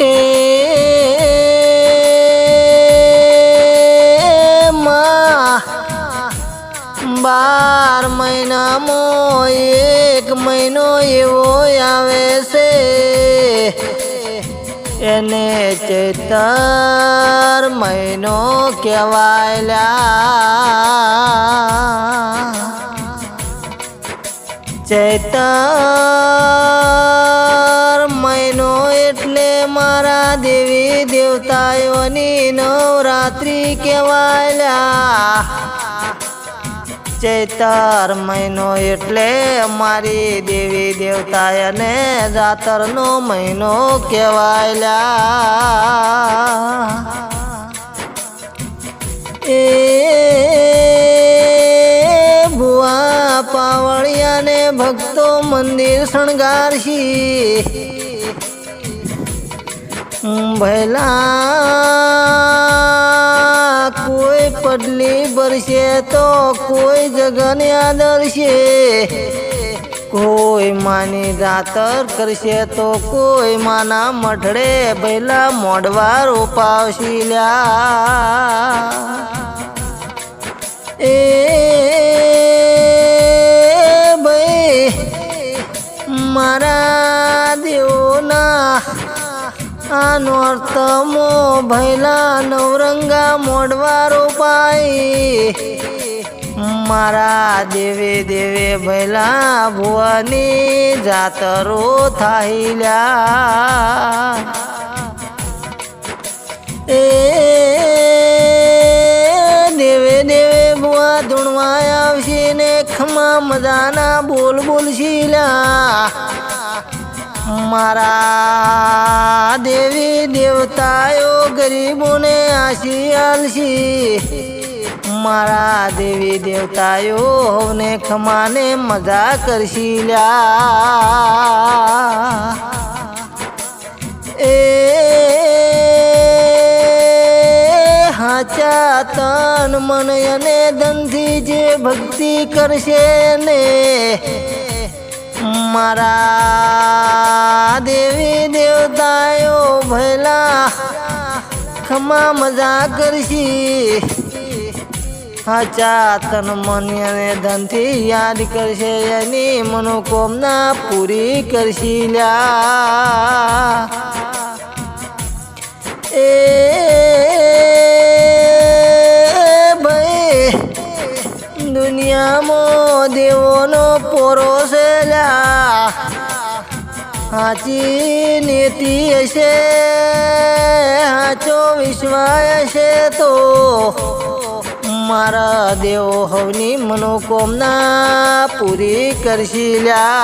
એ બાર મહિનામાં એક મહિનો એવો આવે છે. એને ચૈતર મહિનો કહેવાયલા ચૈતર મારા દેવી દેવતાઓની નવરાત્રી કહેવાયલા. ચૈતર મહિનો એટલે મારી દેવી દેવતાને જાતરનો મહિનો કહેવાયલા. એ ભુવા પાવળિયાને ભક્તો મંદિર શણગારશી. ભલા કોઈ પડલી બરશે તો કોઈ જગને આદરશે. કોઈ માની જાતર કરશે તો કોઈ માના મઠડે ભૈલા મોડવા રોપાવશી લ્યા. એ ભાઈ, મારા આનો અર્થ મો ભૈલા નવરંગા મોડવારો પાઈ. મારા દેવે દેવે ભૈલા ભુવાની જાતરો થાઈલ્યા એ દેવે દેવે ભુવા ધૂણવા આવશે ને ખમા મજાના બોલ બોલ મારા દેવી દેવતાઓ ગરીબોને આશી આલશી. મારા દેવી દેવતાઓ હવને ખમાને મજા કરશી લ્યા. એ હાચા તન મન અને ધનથી જે ભક્તિ કરશે ને મારા દેવી દેવતાઓ ભયલા ખમા મજા કરશી. હાચા તન મન અને ધનથી યાદ કરશે એની મનોકામના પૂરી કરશી લ્યા. દુનિયામાં દેવોનો પોરો છે સાચી નીતિ હશે, હાચો વિશ્વાય હશે તો. મારા દેવો હવની મનોકામના પૂરી કરશી લ્યા